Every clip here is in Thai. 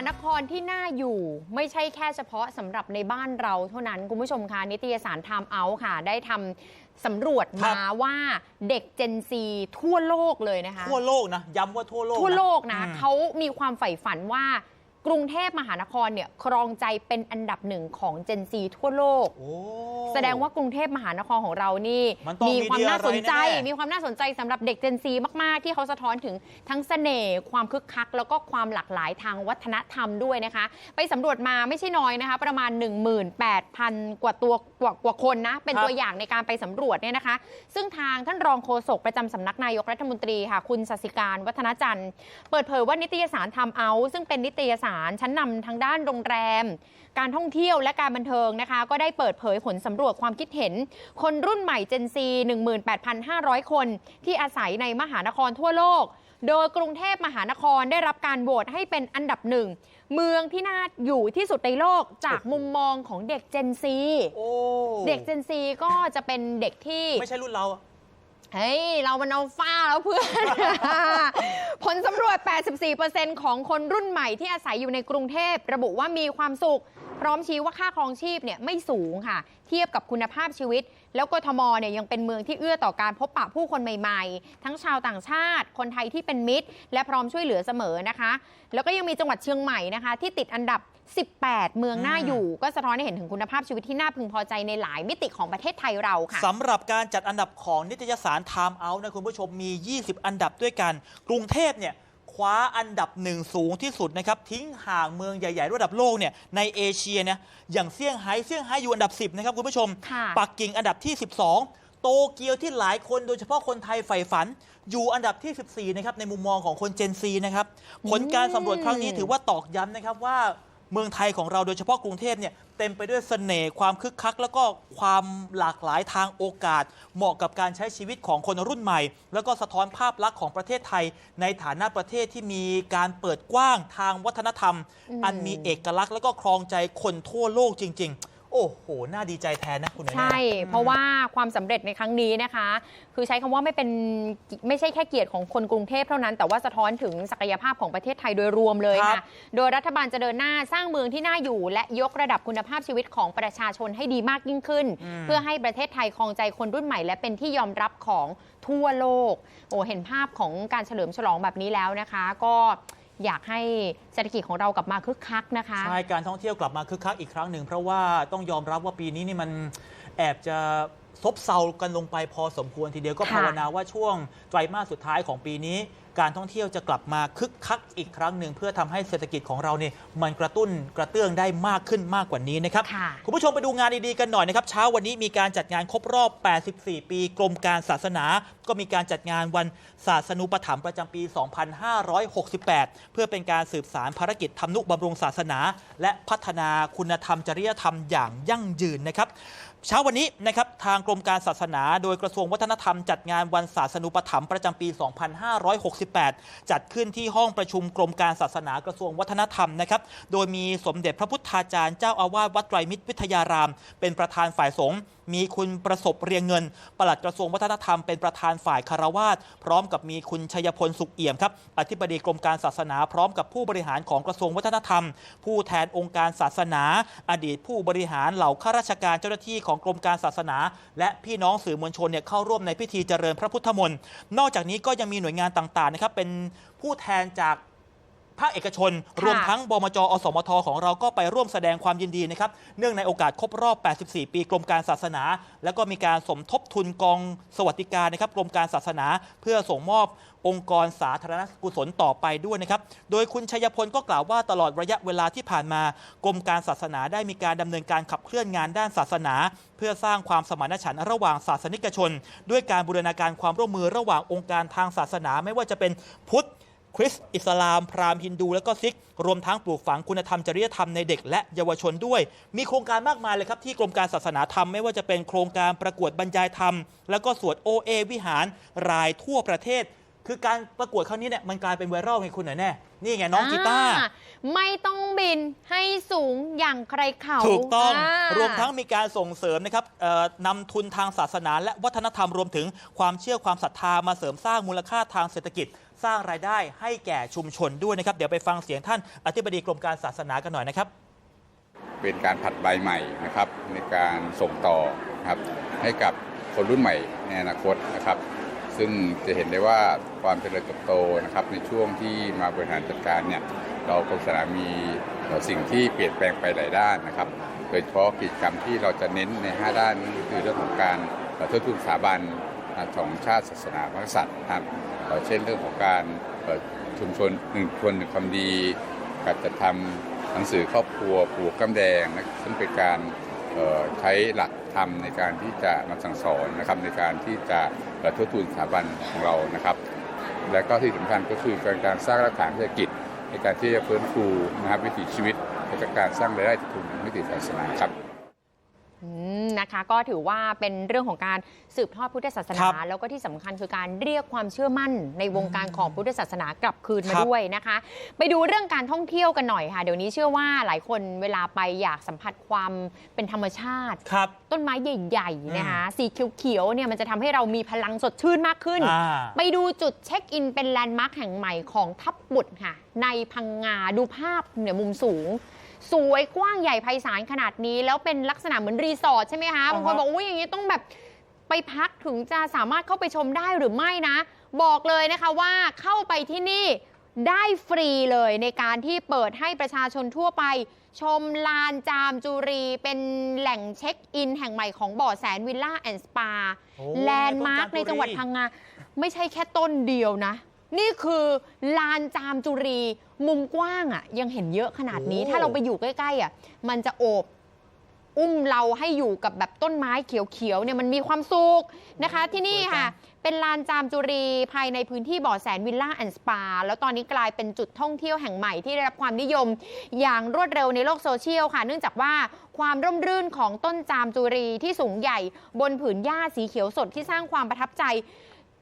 านครที่น่าอยู่ไม่ใช่แค่เฉพาะสำหรับในบ้านเราเท่านั้น คุณผู้ชมคะนิตยสาร Time Out ค่ะ ได้ทำสำรวจครัมาบว่าเด็ก Gen Z ทั่วโลกเลยนะคะ ทั่วโลกนะ ย้ำว่าทั่วโลกทั่วโลกนะอืมเขามีความใฝ่ฝันว่า กรุงเทพมหานครเนี่ยครองใจเป็นอันดับหนึ่งของ Gen Z ทั่วโลก โอ้ แสดงว่ากรุงเทพมหานครของเรานี่มันต้องมีความน่าสนใจดีอะไรแน่ๆ มีความน่าสนใจสำหรับเด็ก Gen Z มาก ๆ ที่เขาสะท้อนถึงทั้งเสน่ห์ความคึกคัก แล้วก็ความหลากหลายทางวัฒนธรรมด้วยนะคะ ไปสำรวจมาไม่ใช่น้อยนะคะ ประมาณ 18,000 กว่าตัวกว่ากว่าคนนะ เป็นครับ ตัวอย่างในการไปสำรวจเนี่ยนะคะ ซึ่งทางท่านรองโฆษกประจำสำนักนายกรัฐมนตรีค่ะ คุณสสิการวัฒนจันทร์ เปิดเผยว่านิตยสารทำเอาซึ่งเป็นนิตยสารชั้นนำทางด้านโรงแรม การท่องเที่ยวและการบันเทิงนะคะ ก็ได้เปิดเผยผลสำรวจความคิดเห็น คนรุ่นใหม่ Gen Z 18,500 คน ที่อาศัยในมหานครทั่วโลก โดยกรุงเทพมหานครได้รับการโหวตให้เป็นอันดับหนึ่ง เมืองที่น่าอยู่ที่สุดในโลกจากมุมมองของเด็ก Gen Z โอ้เด็ก Gen Z ก็จะเป็นเด็กที่ไม่ใช่รุ่นเราอะ เฮ้ย เรามันเอาฟ้าแล้วเพื่อน ผลสำรวจ 84%ของคนรุ่นใหม่ที่อาศัยอยู่ในกรุงเทพ ระบุว่ามีความสุข พร้อมชี้ว่าค่าครองชีพเนี่ยไม่สูงค่ะ เทียบกับคุณภาพชีวิต แล้วกทมเนี่ยยังเป็นเมืองที่เอื้อต่อการพบปะผู้คนใหม่ๆ ทั้งชาวต่างชาติ คนไทยที่เป็นมิตร และพร้อมช่วยเหลือเสมอนะคะ แล้วก็ยังมีจังหวัดเชียงใหม่นะคะ ที่ติดอันดับ 18 เมืองน่าอยู่ ก็สะท้อนให้เห็นถึงคุณภาพชีวิตที่น่าพึงพอใจในหลายมิติของประเทศไทยเราค่ะ สำหรับการจัดอันดับของนิตยสาร Time Out นะคุณผู้ชมมี 20 อันดับด้วยกัน กรุงเทพเนี่ยค ว้าอันดับหนึ่งสูงที่สุดนะครับทิ้งห่างเมืองใหญ่ ๆ ระดับโลกเนี่ยในเอเชียเนี่ยอย่างเซี่ยงไฮ้เซี่ยงไฮ้อยู่อันดับ 10นะครับคุณผู้ชม ค่ะปักกิ่งอันดับที่ 12 โตเกียวที่หลายคนโดยเฉพาะคนไทยใฝ่ฝัน อยู่อันดับที่ 14นะครับในมุมมองของคนเจนซีนะครับผลการสำรวจครั้งนี้ถือว่าตอกย้ำนะครับว่า เมืองไทยของเราโดยเฉพาะกรุงเทพเนี่ยเต็มไปด้วยเสน่ห์ความคึกคัก แล้วก็ความหลากหลายทางโอกาส เหมาะกับการใช้ชีวิตของคนรุ่นใหม่ แล้วก็สะท้อนภาพลักษณ์ของประเทศไทย ในฐานะประเทศที่มีการเปิดกว้างทางวัฒนธรรมอ,มอันมีเอกลักษณ์แล้วก็ครองใจคนทั่วโลกจริง ๆ โอ้โห น่าดีใจแทนนะคุณแม่ใช่ เพราะว่าความสำเร็จในครั้งนี้นะคะ คือใช้คำว่าไม่เป็นไม่ใช่แค่เกียรติของคนกรุงเทพเท่านั้น แต่ว่าสะท้อนถึงศักยภาพของประเทศไทยโดยรวมเลยครัค่ะบ โดยรัฐบาลจะเดินหน้าสร้างเมืองที่น่าอยู่ และยกระดับคุณภาพชีวิตของประชาชนให้ดีมากยิ่งขึ้น เพื่อให้ประเทศไทยครองใจคนรุ่นใหม่ และเป็นที่ยอมรับของทั่วโลก โอ้เห็นภาพของการเฉลิมฉลองแบบนี้แล้วนะคะ ก็ อยากให้เศรษฐกิจของเรากลับมาคึกคักนะคะ ใช่การท่องเที่ยวกลับมาคึกคักอีกครั้งหนึ่ง เพราะว่าต้องยอมรับว่าปีนี้นี่มันแอบจะซบเซากันลงไปพอสมควรทีเดียวก็ค่ะภาวนาว่าช่วงไตรมาสสุดท้ายของปีนี้การท่องเที่ยวจะกลับมาคึกคักอีกครั้งหนึ่งเพื่อทำให้เศรษฐกิจของเราเนี่ยมันกระตุ้นกระเตื้องได้มากขึ้นมากกว่านี้นะครับค่ะคุณผู้ชมไปดูงานดีๆกันหน่อยนะครับ เช้าวันนี้มีการจัดงานครบรอบ 84 ปี กรมการศาสนา ก็มีการจัดงานวันศาสนูปถัมภ์ประจำปี 2568 เพื่อเป็นการสืบสารภารกิจทำนุบำรุงศาสนา และพัฒนาคุณธรรมจริยธรรมอย่างยั่งยืนนะครับ เช้าวันนี้นะครับทางกรมการศาสนา โดยกระทรวงวัฒนธรรมจัดงานวันศาสนูปถัมภ์ประจำปี 2568 จัดขึ้นที่ห้องประชุมกรมการศาสนากระทรวงวัฒนธรรมนะครับโดยมีสมเด็จพระพุทธาจารย์เจ้าอาวาสวัดไตรมิตรวิทยาราม เป็นประธานฝ่ายสงฆ์มีคุณประสบเรียงเงิน ปลัดกระทรวงวัฒนธรรมเป็นประธานฝ่ายคารวาสพร้อมกับมีคุณชัยพลสุขเอี่ยมครับอธิบดีกรมการศาสนา พร้อมกับผู้บริหารของกระทรวงวัฒนธรรม ผู้แทนองค์การศาสนา อดีตผู้บริหารเหล่าข้าราชการเจ้าหน้าที่ของของกรมการศาสนา และพี่น้องสื่อมวลชนเนี่ยเข้าร่วมในพิธีเจริญพระพุทธมนต์นอกจากนี้ก็ยังมีหน่วยงานต่างๆนะครับเป็นผู้แทนจาก ภาคเอกชนค่ะรวมทั้งบมจอสมทของเราก็ไปร่วมแสดงความยินดีนะครับเนื่องในโอกาสครบรอบ 84 ปีกรมการศาสนา แล้วก็มีการสมทบทุนกองสวัสดิการนะครับกรมการศาสนา เพื่อส่งมอบองค์กรสาธารณกุศลต่อไปด้วยนะครับ โดยคุณชัยพลก็กล่าวว่าตลอดระยะเวลาที่ผ่านมากรมการศาสนาได้มีการดำเนินการขับเคลื่อนงานด้านศาสนา เพื่อสร้างความสมานฉันท์ระหว่างศาสนิกชน ด้วยการบูรณาการความร่วมมือระหว่างองค์การทางศาสนาไม่ว่าจะเป็นพุทธ คริสต์อิสลาม พราหมณ์ฮินดู และก็ซิก รวมทั้งปลูกฝังคุณธรรมจริยธรรมในเด็กและเยาวชนด้วย มีโครงการมากมายเลยครับที่กรมการศาสนาธรรมไม่ว่าจะเป็นโครงการประกวดบรรยายธรรม แล้วก็สวดโอเอวิหารรายทั่วประเทศ คือการประกวดครั้งนี้เนี่ยมันกลายเป็นไวรัลไงคุณหน่อยแน่นี่ไงน้องกีตาร์อ่ไม่ต้องบินให้สูงอย่างใครเขา ถูกต้องารวมทั้งมีการส่งเสริมนะครับเอ่อนำทุนทางศาสนา และวัฒนธรรมรวมถึงความเชื่อความศรัทธามาเสริมสร้างมูลค่าทางเศรษฐกิจ สร้างรายได้ให้แก่ชุมชนด้วยนะครับ เดี๋ยวไปฟังเสียงท่านอธิบดีกรมการศาสนากันหน่อยนะครับ เป็นการผัดใบใหม่นะครับในการส่งต่อครับให้กับคนรุ่นใหม่ในอนาคตนะครับ ซึ่งจะเห็นได้ว่าความเจริญเติบโตนะครับในช่วงที่มาบริหารจัดการเนี่ยเรากรมสนามีสิ่งที่เปลี่ยนแปลงไปหลายด้านนะครับ โดยเฉพาะกิจกรรมที่เราจะเน้นใน 5 ด้าน คือเรื่องของการเอ่อเทิดทูนสถาบัน ของชาติศาสนาพระกษัตริย์นะครับเช่นเรื่องของการเอ่อชุมชนหนึ่งคนหนึ่งความดีการจัดทำหนังสือครอบครัวปลูกกำแดงนะซึ่งเป็นการใช้หลักธรรมในการที่จะมาสั่งสอนนะครับในการที่จะทบทวนสถาบันของเรานะครับ และก็ที่สำคัญก็คือการการสร้างรากฐานเศรษฐกิจ ในการที่จะฟื้นฟูนะครับวิถีชีวิตและการสร้างรายได้จากกลุ่มมิติศาสนาครับ นะคะ ก็ถือว่าเป็นเรื่องของการสืบทอดพุทธศาสนา ครับแล้วก็ที่สำคัญคือการเรียกความเชื่อมั่นในวงการของพุทธศาสนากลับคืนมาครับ ด้วยนะคะ ไปดูเรื่องการท่องเที่ยวกันหน่อยค่ะ เดี๋ยวนี้เชื่อว่าหลายคนเวลาไปอยากสัมผัสความเป็นธรรมชาติ ครับ ต้นไม้ใหญ่ๆนะคะสีเขียวๆเนี่ยมันจะทำให้เรามีพลังสดชื่นมากขึ้น อ่า ไปดูจุดเช็คอินเป็นแลนด์มาร์คแห่งใหม่ของทับบุตรค่ะ ในพังงาดูภาพเนี่ยมุมสูง สวยกว้างใหญ่ไพศาลขนาดนี้ แล้วเป็นลักษณะเหมือนรีสอร์ทใช่ไหมคะบางคนอ่าฮะบอกอุ้ยอย่างนี้ต้องแบบไปพักถึงจะสามารถเข้าไปชมได้หรือไม่นะ บอกเลยนะคะว่าเข้าไปที่นี่ได้ฟรีเลยในการที่เปิดให้ประชาชนทั่วไป ชมลานจามจุรีเป็นแหล่งเช็คอินแห่งใหม่ของบ่อแสนวิลล่าแอนด์สปาโอ้แลนด์มาร์คในจังหวัดพังงาไม่ใช่แค่ต้นเดียวนะ นี่คือลานจามจุรี มุมกว้างอะ่ะ ยังเห็นเยอะขนาดนี้ โอ้ ถ้าเราไปอยู่ใกล้ๆอะ่ะมันจะโอบ อุ้มเราให้อยู่กับแบบต้นไม้เขียวๆเนี่ยมันมีความสุขนะคะ ที่นี่ค่ะ เป็นลานจามจุรีภายในพื้นที่บ่อแสนวิลล่าแอนด์สปา แล้วตอนนี้กลายเป็นจุดท่องเที่ยวแห่งใหม่ที่ได้รับความนิยม อย่างรวดเร็วในโลกโซเชียลค่ะ เนื่องจากว่าความร่มรื่นของต้นจามจุรีที่สูงใหญ่ บนผืนหญ้าสีเขียวสดที่สร้างความประทับใจ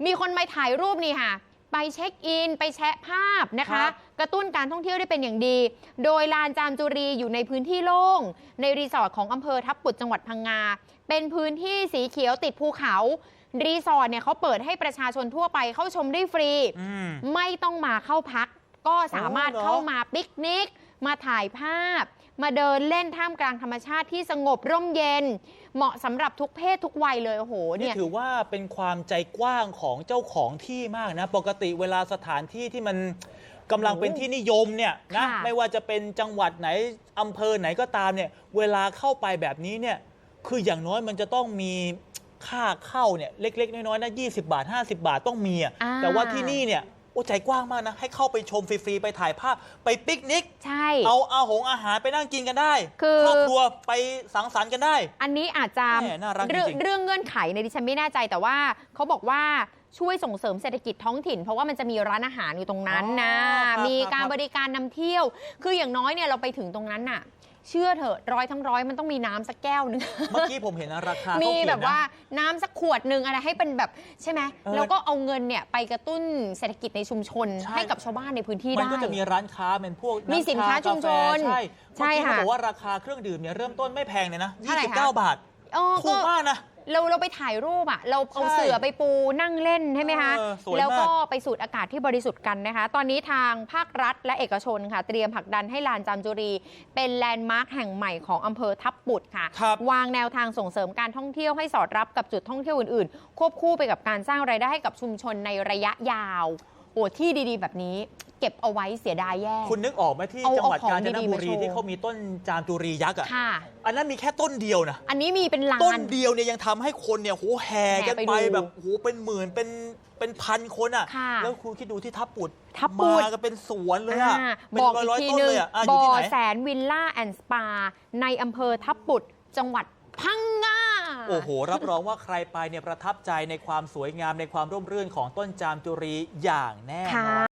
มีคนมาถ่ายรูปนี่ค่ะ ไปเช็คอิน ไปแชะภาพนะครัคะ บ กระตุ้นการท่องเที่ยวได้เป็นอย่างดี โดยลานจามจุรีอยู่ในพื้นที่โล่ง ในรีสอร์ทของอำเภอทับปุดจังหวัดพังงา เป็นพื้นที่สีเขียวติดภูเขา รีสอร์ทเนี่ยเขาเปิดให้ประชาชนทั่วไปเข้าชมได้ฟรี อืม ไม่ต้องมาเข้าพัก ก็สามารถโอ้เหรอ เข้ามาปิกนิก มาถ่ายภาพ มาเดินเล่นท่ามกลางธรรมชาติที่สงบร่มเย็น เหมาะสำหรับทุกเพศทุกวัยเลยโอ้โหนี่เนี่ย ถือว่าเป็นความใจกว้างของเจ้าของที่มากนะ ปกติเวลาสถานที่ที่มันกำลังเป็นที่นิยมเนี่ยนะค่ะ ไม่ว่าจะเป็นจังหวัดไหนอำเภอไหนก็ตามเนี่ยเวลาเข้าไปแบบนี้เนี่ยคืออย่างน้อยมันจะต้องมีค่าเข้าเนี่ยเล็กๆ น้อยๆนะ20 บาท 50 บาทต้องมีอะอ่า แต่ว่าที่นี่เนี่ยโอ้ใจกว้างมากนะ ให้เข้าไปชมฟรีๆ ไปถ่ายภาพ ไปปิกนิก ใช่ เอาอาหงอาหารไปนั่งกินกันได้คือครอบครัวไปสังสรรค์กันได้ อันนี้อาจจะแหม่น่ารักเรื่องจริงๆเรื่องเงื่อนไขในยดิฉันไม่แน่ใจแต่ว่าเขาบอกว่า ช่วยส่งเสริมเศรษฐกิจท้องถิ่น เพราะว่ามันจะมีร้านอาหารอยู่ตรงนั้นนะอ๋อครับมีครับการครับบริการนำเที่ยว คืออย่างน้อยเนี่ยเราไปถึงตรงนั้นน่ะ เชื่อเถอะร้อยทั้งร้อยมันต้องมีน้ำสักแก้วหนึง เมื่อกี้ผมเห็นนะราคามีเขาเขียนนะ แบบว่าน้ำสักขวดหนึ่งอะไรให้เป็นแบบใช่ไหมเออ แล้วก็เอาเงินเนี่ยไปกระตุ้นเศรษฐกิจในชุมชนใช่ให้กับชาวบ้านในพื้นที่มันได้ก็จะมีร้านค้าเป็นพวกำมีสินค้าชชุมชนกาแฟใช่ใช่เมื่อกี้เขาค่ะบอกว่าราคาเครื่องดื่มเนี่ยเริ่มต้นไม่แพงเลยนะเท่าไหร่คะ29บาท เออถูก็กมากนะ เราเราไปถ่ายรูปอะเราเอาใช่เสือไปปูนั่งเล่นใช่ไหมคะ เออสวยมาก แล้วก็ไปสูดอากาศที่บริสุทธิ์กันนะคะ ตอนนี้ทางภาครัฐและเอกชนค่ะ เตรียมผลักดันให้ลานจามจุรี เป็นแลนด์มาร์คแห่งใหม่ของอำเภอทับปุดค่ะ ครับ วางแนวทางส่งเสริมการท่องเที่ยวให้สอดรับกับจุดท่องเที่ยวอื่นๆ ควบคู่ไปกับการสร้างรายได้ให้กับชุมชนในระยะยาว โอ้ที่ดีๆ แบบนี้ เก็บเอาไว้เสียดายแย่ คุณนึกออกไหมที่เอาจังหวัดเอาของกาญจนดีๆบุมารีโชว์ ที่เขามีต้นจามจุรียักษ์อะค่ะ อันนั้นมีแค่ต้นเดียวนะ อันนี้มีเป็นลาต้น นเดียวเนี่ยยังทำให้คนเนี่ยโหแห่กันแห่ไปไปดูแบบโหเป็นหมื่นเป็นเป็นพันคนอะ ค่ะแล้วคุณคิดดูที่ทับปุดทับปุด มากันเป็นสวนเลยอะอ่าเป็นบอกร้อีอยกๆทีต้นหนึ่เลงยอะอะอบ่ยู่อที่ไหน แสนวิลล่าแอนด์สปา ในอำเภอทับปุดจังหวัดพังงา โอ้โห รับรองว่าใครไปเนี่ยประทับใจในความสวยงามในความร่มรื่นของต้นจามจุรีอย่างแน่นอน